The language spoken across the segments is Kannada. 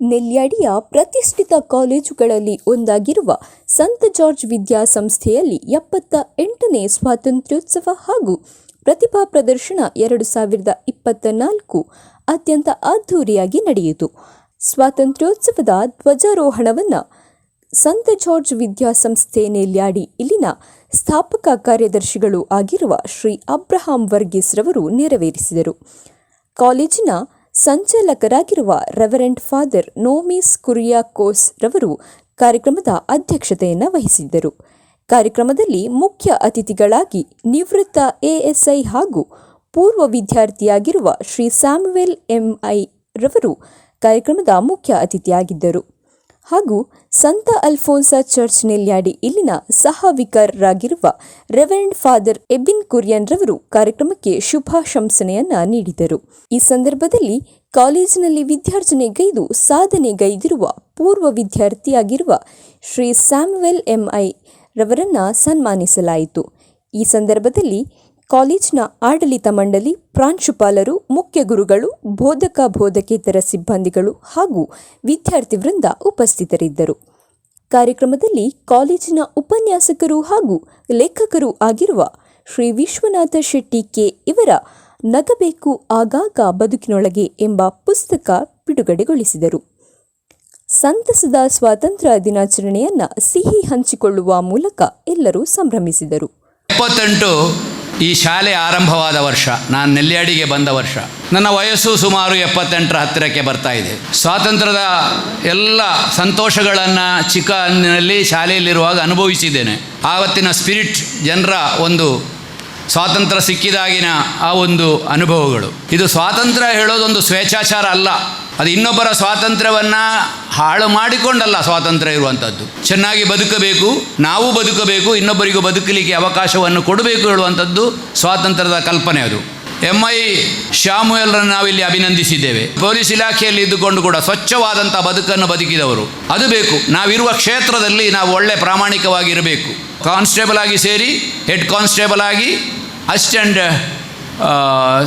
ನೆಲ್ಯಾಡಿಯ ಪ್ರತಿಷ್ಠಿತ ಕಾಲೇಜುಗಳಲ್ಲಿ ಒಂದಾಗಿರುವ ಸಂತ ಜಾರ್ಜ್ ವಿದ್ಯಾಸಂಸ್ಥೆಯಲ್ಲಿ ಎಪ್ಪತ್ತ ಎಂಟನೇ ಸ್ವಾತಂತ್ರ್ಯೋತ್ಸವ ಹಾಗೂ ಪ್ರತಿಭಾ ಪ್ರದರ್ಶನ ಎರಡು ಸಾವಿರದ ಇಪ್ಪತ್ತ ನಾಲ್ಕು ಅತ್ಯಂತ ಅದ್ಧೂರಿಯಾಗಿ ನಡೆಯಿತು. ಸ್ವಾತಂತ್ರ್ಯೋತ್ಸವದ ಧ್ವಜಾರೋಹಣವನ್ನು ಸಂತ ಜಾರ್ಜ್ ವಿದ್ಯಾಸಂಸ್ಥೆ ನೆಲ್ಯಾಡಿ ಇಲ್ಲಿನ ಸ್ಥಾಪಕ ಕಾರ್ಯದರ್ಶಿಗಳು ಆಗಿರುವ ಶ್ರೀ ಅಬ್ರಹಾಂ ವರ್ಗೀಸ್ ರವರು ನೆರವೇರಿಸಿದರು. ಕಾಲೇಜಿನ ಸಂಚಾಲಕರಾಗಿರುವ ರೆವರೆಂಟ್ ಫಾದರ್ ನೋಮಿಸ್ ಕುರಿಯಾಕೋಸ್ ರವರು ಕಾರ್ಯಕ್ರಮದ ಅಧ್ಯಕ್ಷತೆಯನ್ನು ವಹಿಸಿದ್ದರು. ಕಾರ್ಯಕ್ರಮದಲ್ಲಿ ಮುಖ್ಯ ಅತಿಥಿಗಳಾಗಿ ನಿವೃತ್ತ ಎಎಸ್ಐ ಹಾಗೂ ಪೂರ್ವ ವಿದ್ಯಾರ್ಥಿಯಾಗಿರುವ ಶ್ರೀ ಸ್ಯಾಮುವೆಲ್ ಎಂಐ ರವರು ಕಾರ್ಯಕ್ರಮದ ಮುಖ್ಯ ಅತಿಥಿಯಾಗಿದ್ದರು. ಹಾಗೂ ಸಂತ ಅಲ್ಫೋನ್ಸ ಚರ್ಚ್ ನೆಲ್ಯಾಡಿ ಇಲ್ಲಿನ ಸಹ ವಿಕಾರರಾಗಿರುವ ರೆವರೆಂಡ್ ಫಾದರ್ ಎಬಿನ್ ಕುರಿಯನ್ ರವರು ಕಾರ್ಯಕ್ರಮಕ್ಕೆ ಶುಭಾಶಂಸನೆಯನ್ನ ನೀಡಿದರು. ಈ ಸಂದರ್ಭದಲ್ಲಿ ಕಾಲೇಜಿನಲ್ಲಿ ವಿದ್ಯಾರ್ಜನೆಗೈದು ಸಾಧನೆಗೈದಿರುವ ಪೂರ್ವ ವಿದ್ಯಾರ್ಥಿಯಾಗಿರುವ ಶ್ರೀ ಸ್ಯಾಮುವೆಲ್ ಎಂಐ ರವರನ್ನ ಸನ್ಮಾನಿಸಲಾಯಿತು. ಈ ಸಂದರ್ಭದಲ್ಲಿ ಕಾಲೇಜಿನ ಆಡಳಿತ ಮಂಡಳಿ ಪ್ರಾಂಶುಪಾಲರು, ಮುಖ್ಯ ಗುರುಗಳು, ಬೋಧಕ ಬೋಧಕೇತರ ಸಿಬ್ಬಂದಿಗಳು ಹಾಗೂ ವಿದ್ಯಾರ್ಥಿ ವೃಂದ ಉಪಸ್ಥಿತರಿದ್ದರು. ಕಾರ್ಯಕ್ರಮದಲ್ಲಿ ಕಾಲೇಜಿನ ಉಪನ್ಯಾಸಕರು ಹಾಗೂ ಲೇಖಕರು ಆಗಿರುವ ಶ್ರೀ ವಿಶ್ವನಾಥ ಶೆಟ್ಟಿ ಕೆ ಇವರ ನಗಬೇಕು ಆಗಾಗ ಬದುಕಿನೊಳಗೆ ಎಂಬ ಪುಸ್ತಕ ಬಿಡುಗಡೆಗೊಳಿಸಿದರು. ಸಂತಸದ ಸ್ವಾತಂತ್ರ್ಯ ದಿನಾಚರಣೆಯನ್ನ ಸಿಹಿ ಹಂಚಿಕೊಳ್ಳುವ ಮೂಲಕ ಎಲ್ಲರೂ ಸಂಭ್ರಮಿಸಿದರು. ಈ ಶಾಲೆ ಆರಂಭವಾದ ವರ್ಷ, ನಾನು ನೆಲ್ಯಾಡಿಗೆ ಬಂದ ವರ್ಷ. ನನ್ನ ವಯಸ್ಸು ಸುಮಾರು ಎಪ್ಪತ್ತೆಂಟರ ಹತ್ತಿರಕ್ಕೆ ಬರ್ತಾ ಇದೆ. ಸ್ವಾತಂತ್ರ್ಯದ ಎಲ್ಲ ಸಂತೋಷಗಳನ್ನು ಚಿಕ್ಕನಲ್ಲಿ ಶಾಲೆಯಲ್ಲಿರುವಾಗ ಅನುಭವಿಸಿದ್ದೇನೆ. ಆವತ್ತಿನ ಸ್ಪಿರಿಟ್ ಜನರ ಒಂದು ಸ್ವಾತಂತ್ರ್ಯ ಸಿಕ್ಕಿದಾಗಿನ ಆ ಒಂದು ಅನುಭವಗಳು. ಇದು ಸ್ವಾತಂತ್ರ್ಯ ಹೇಳೋದೊಂದು ಸ್ವೇಚ್ಛಾಚಾರ ಅಲ್ಲ. ಅದು ಇನ್ನೊಬ್ಬರ ಸ್ವಾತಂತ್ರ್ಯವನ್ನು ಹಾಳು ಮಾಡಿಕೊಂಡಲ್ಲ ಸ್ವಾತಂತ್ರ್ಯ ಇರುವಂಥದ್ದು ಚೆನ್ನಾಗಿ ಬದುಕಬೇಕು, ನಾವು ಬದುಕಬೇಕು, ಇನ್ನೊಬ್ಬರಿಗೂ ಬದುಕಲಿಕ್ಕೆ ಅವಕಾಶವನ್ನು ಕೊಡಬೇಕು ಹೇಳುವಂಥದ್ದು ಸ್ವಾತಂತ್ರ್ಯದ ಕಲ್ಪನೆ ಅದು. ಎಂ ಐ ಶ್ಯಾಮುಯಲ್ರನ್ನು ನಾವಿಲ್ಲಿ ಅಭಿನಂದಿಸಿದ್ದೇವೆ. ಪೊಲೀಸ್ ಇಲಾಖೆಯಲ್ಲಿ ಇದ್ದುಕೊಂಡು ಕೂಡ ಸ್ವಚ್ಛವಾದಂಥ ಬದುಕನ್ನು ಬದುಕಿದವರು. ಅದು ಬೇಕು. ನಾವಿರುವ ಕ್ಷೇತ್ರದಲ್ಲಿ ನಾವು ಒಳ್ಳೆ ಪ್ರಾಮಾಣಿಕವಾಗಿರಬೇಕು. ಕಾನ್ಸ್ಟೇಬಲ್ ಆಗಿ ಸೇರಿ, ಹೆಡ್ ಕಾನ್ಸ್ಟೇಬಲ್ ಆಗಿ ಅಸಿಸ್ಟೆಂಟ್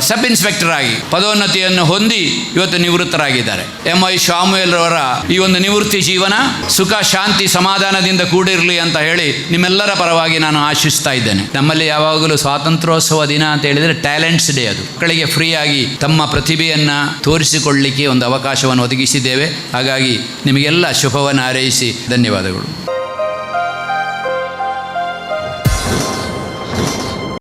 ಸಬ್ ಇನ್ಸ್ಪೆಕ್ಟರ್ ಆಗಿ ಪದೋನ್ನತಿಯನ್ನು ಹೊಂದಿ ಇವತ್ತು ನಿವೃತ್ತರಾಗಿದ್ದಾರೆ. ಎಂ ಐ ಶಾಮುಯಲ್ರವರ ಈ ಒಂದು ನಿವೃತ್ತಿ ಜೀವನ ಸುಖ, ಶಾಂತಿ, ಸಮಾಧಾನದಿಂದ ಕೂಡಿರಲಿ ಅಂತ ಹೇಳಿ ನಿಮ್ಮೆಲ್ಲರ ಪರವಾಗಿ ನಾನು ಆಶಿಸ್ತಾ ಇದ್ದೇನೆ. ನಮ್ಮಲ್ಲಿ ಯಾವಾಗಲೂ ಸ್ವಾತಂತ್ರ್ಯೋತ್ಸವ ದಿನ ಅಂತ ಹೇಳಿದರೆ ಟ್ಯಾಲೆಂಟ್ಸ್ ಡೇ ಅದು. ಮಕ್ಕಳಿಗೆ ಫ್ರೀಯಾಗಿ ತಮ್ಮ ಪ್ರತಿಭೆಯನ್ನು ತೋರಿಸಿಕೊಳ್ಳಲಿಕ್ಕೆ ಒಂದು ಅವಕಾಶವನ್ನು ಒದಗಿಸಿದ್ದೇವೆ. ಹಾಗಾಗಿ ನಿಮಗೆಲ್ಲ ಶುಭವನ್ನು ಹಾರೈಸಿ ಧನ್ಯವಾದಗಳು.